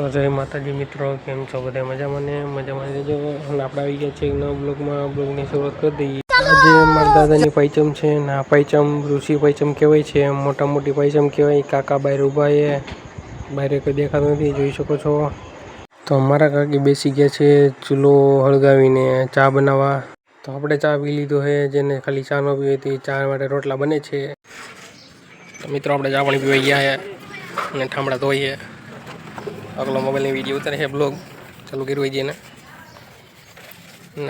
તો જય માતાજી મિત્રો, કેમ છો બધા મજામાં ને? મજામાં રહેજો. આપણે આવી ગયા છે એક નવા બ્લોગમાં. બ્લોગની શરૂઆત કરી દઈએ. આજે મારા દાદાની પૈચમ છે ને આ પૈચમ ઋષિ પૈચમ કહેવાય છે. મોટા મોટી પૈચમ કહેવાય. કાકા બહાર ઊભા એ બહાર કોઈ દેખાતું નથી. જોઈ શકો છો. તો અમારા કાકી બેસી ગયા છે ચૂલો હળગાવીને ચા બનાવવા. તો આપણે ચા પી લીધો છે. જેને ખાલી ચા ન પીવી હતી ચા માટે રોટલા બને છે. મિત્રો, આપણે ચા પાણી પીવાઈ ગયા છે. અને ઠામડા ધોઈએ અગલો મોબાઈલની વીડિયો ઉતારે છે બ્લોગ ચાલુ કર્યું હોય જેને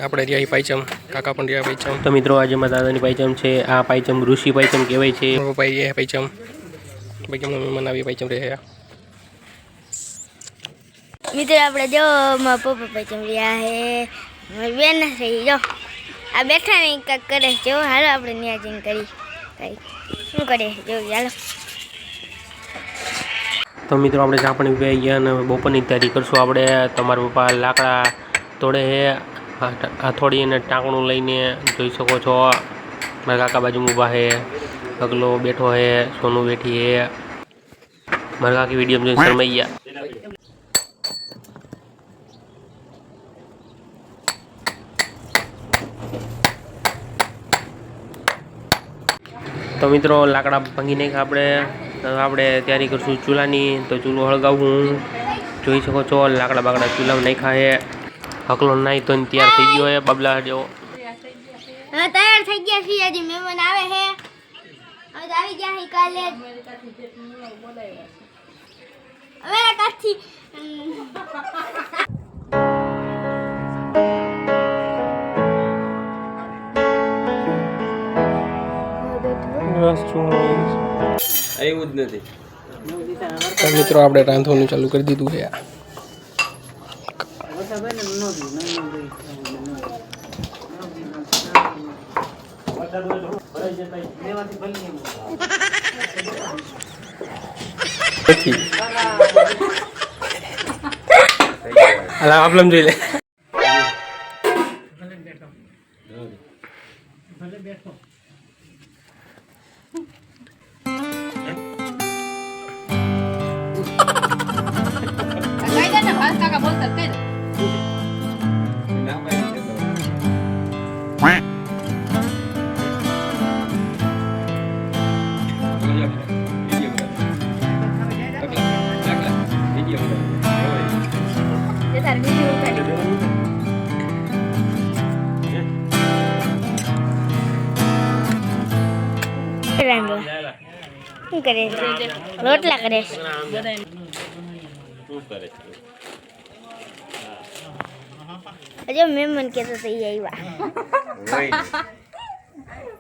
આપણે રહ્યા પાયચમ. કાકા પણ રહ્યા પાયચમ. તો મિત્રો આજે મારા દાદાની પાયચમ છે. આ પાયચમ ઋષિ પાયચમ કહેવાય છે. ભાઈ રહ્યા પાયચમ. બાકી મમ્મી મનાવી પાયચમ રહે મિત્રો આપણે જો મારા પપ્પા પાયચમ રહ્યા હે બેન થઈ જો. આ બેઠા ને કાંઈક કરે છે. જો હાલો આપણે ત્યાં જઈને કરી શું કરે જો હાલો. તો મિત્રો, આપણે ચા પણ પીવાઈ ગયા અને બપોરની તૈયારી કરશું. આપણે તમારા પપ્પા લાકડા તોડે છે હથોડી અને ટાંકણું લઈને જોઈ શકો છો. મારા કાકા બાજુ ઊભા છે, અગલો બેઠો છે, સોનું બેઠી છે. મારા કાકી વીડિયો જોઈને શરમાઈ ગયા. તો મિત્રો, લાકડા ભાંગી નાખ આપણે. આપણે તૈયારી કરશું ચૂલાની. તો ચૂલો હળગાવું જોઈ શકો છો, લાકડા બાકડા ચૂલામાં નાખ્યા છે. હકલો નાઈ તો તૈયાર થઈ ગયો છે, બબલા જેવો તૈયાર થઈ ગયા છીએ. હજી મહેમાન આવે છે. હવે આવી ગયા છે કાલે. જ. કાચથી આવ્યું જ નથી. મિત્રો આપણે રાંધવાનું ચાલુ કરી દીધું છે નથી. હાલ આપલમ જોઈ લે. શું કરે છે? રોટલા કરે છે. અજો મેમ મન કેતો તો ઈ આવ્યા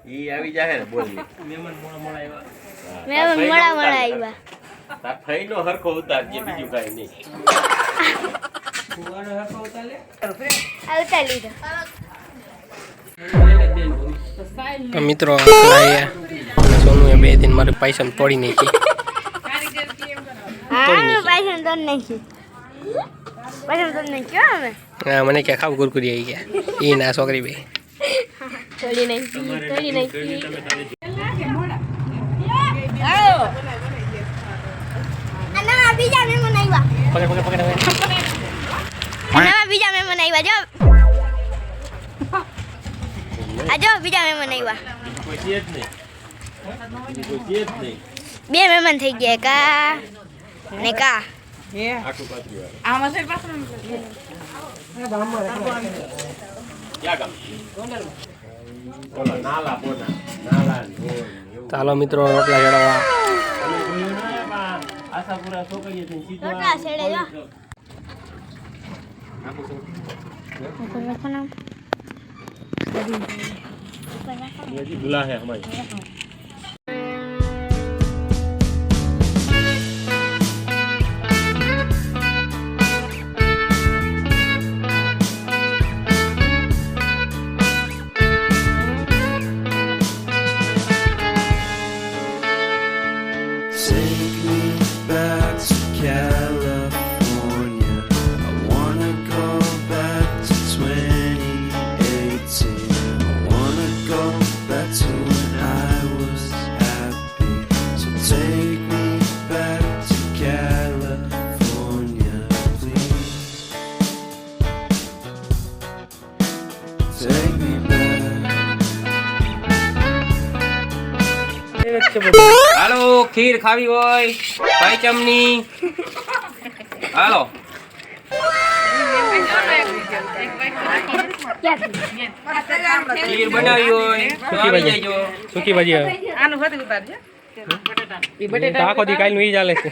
ઈ આવી જાહે ને બોલ. મેમન મોડા મોળા આવ્યા તાર થઈ નો હરખો ઉતારજે બીજું કાઈ નહીં. આવતા લીધો તો મિત્રો લાયા સોનું એ બે દિન મારે પૈસા તોડી નાખી. હા મને ક્યાં ખાવ કુરકુરી આવી ગયા. એ ના છોકરી બે. મહેમાન આવ્યા જો. બીજા મહેમાન આવ્યા બે મહેમાન થઈ ગયા કા ને કા. ચાલો મિત્રો રોટલા ચડાવવા આશાપુરા છોકરીએ રોટલા? હજી દુલા હે હમારી ખીર ખાવી હોય પાંચમની હાલો. ખીર બનાવી હોય જજો ભાજી. આવે. તો આખો દી કાલનું ઈ ચાલે છે.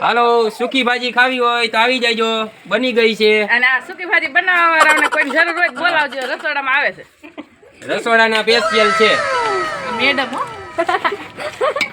હાલો સુકી ભાજી ખાવી હોય તો આવી જાયજો બની ગઈ છે. અને આ સુકી ભાજી બનાવવા કોઈ જરૂર હોય તો બોલાવજો રસોડામાં આવે છે. રસોડાના સ્પેશિયલ છે. મેડમ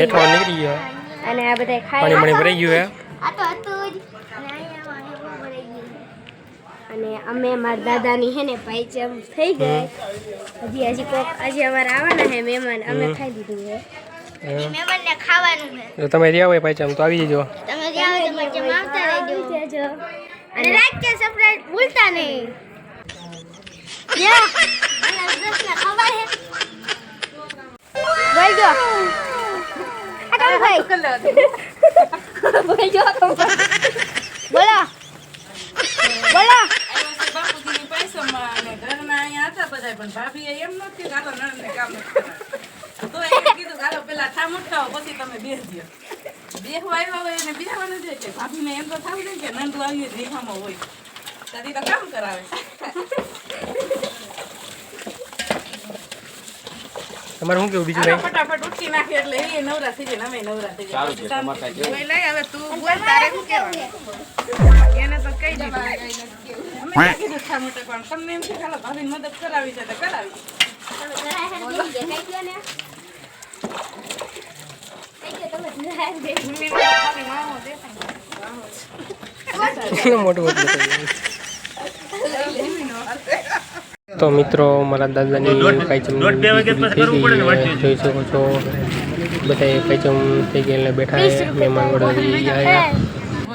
હેઠળ નીકળી ગયો. અને આ બધા પાણી તો અને પાણી ભરાઈ ગયું અને અમે મારા દાદાની હે ને પાયચમ થઈ ગઈ. હજી હજી કોક હજી અમારે આવવાના હે મહેમાન અમે ખાઈ દીધું હે. મહેમાનને ખાવાનું તમે રહ્યા હોય પાછા તો આવી જજો. તમે જાઓ તો પછી આવતા રહેજો. અને લાઈક કે સબસ્ક્રાઇબ ભૂલતા નહીં. યો અને ખબર હે બોલજો આ કામ ભાઈ બોલજો આ કામ ભાઈ. બોલો. બોલો. બાપુજીની પૈસામાં ઘરના અહીંયા હતા બધાય, પણ ભાભીએ એમ નહોતું કીધું, હાલો કામ નથી તો હાલો પેલા ઠામ ઉઠાવો, પછી તમે બેસજો. બેહવા આવ્યા હોય અને બેહવાનું છે ભાભીને એમ તો થવું જોઈએ કે નંદુ આવીએ જ હોય. ત્યાંથી તો કામ કરાવે. તમારે શું કેવું બીજું હાલો ફટાફટ ઉઠી નાખે એટલે એ નવરા થઈ જાય અમે નવરા થઈ સારું છે જાય તમારે લઈ હવે તું બોલ તારે શું કહેવાનું એને તો કહી દીધું. અમે કીધું કીધું ઠામ પણ તમને એમ છે કે ચાલો ભાભીને મદદ કરાવી છે તો કરાવી તમે ઘરે હેડ બેસી ગયા. કઈ ગયો ને કઈ ગયો તમે ઘરે હેડ બેસી મમ્મીને તો મિત્રો મારા દાદાની પાયચમ જોઈ શકો છો બધા પાયચમ થઈ ગયા બેઠા મહેમાન વડોદરી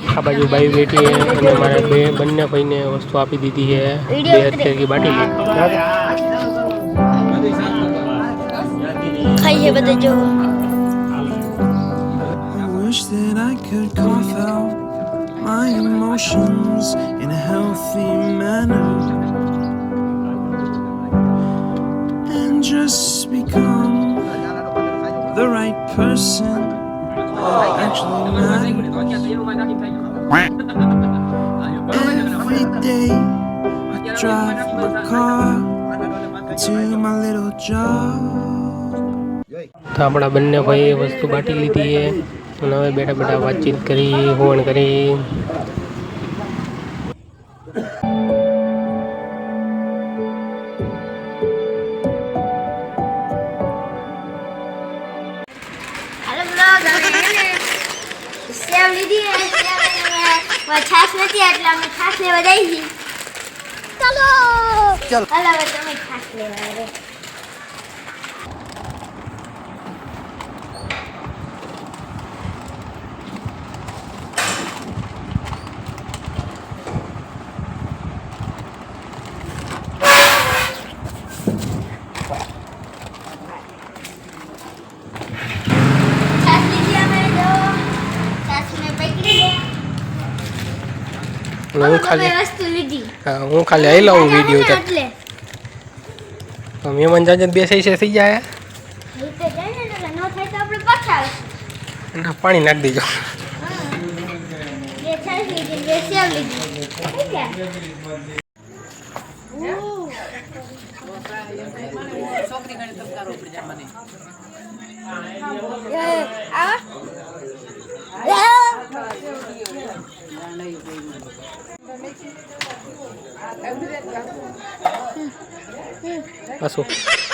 આ બાજુ બાઈ બેઠી અને મારા બે બંને ભાઈને વસ્તુ આપી દીધી છે બે અત્યારે બાટી ખાઈએ બધા બધું જો. cough out my emotions in a healthy manner and just become the right person. Actually, matters. Every day I drive my car to my little job. તો આપણા બંને ભાઈએ વસ્તુ બાટી લીધી છે અને હવે બેઠા બેઠા વાતચીત કરી હોણ કરી. છાસ નથી એટલે અમે છાશ લેવા જઈ ચલો! ચલો. હવે તમે છાશ લેવા આવે છાશ લીધી અમે જો છાશ મેં પકડી લે અને હું ખાલી હા હું ખાલી આવી લઉં વીડિયો તો. તો મહેમાન જાજે બેસાઈ છે થઈ જાય? પાણી નાખી દેજો. છોકરી ઘણી તબકારો પડી જાય મને. એ,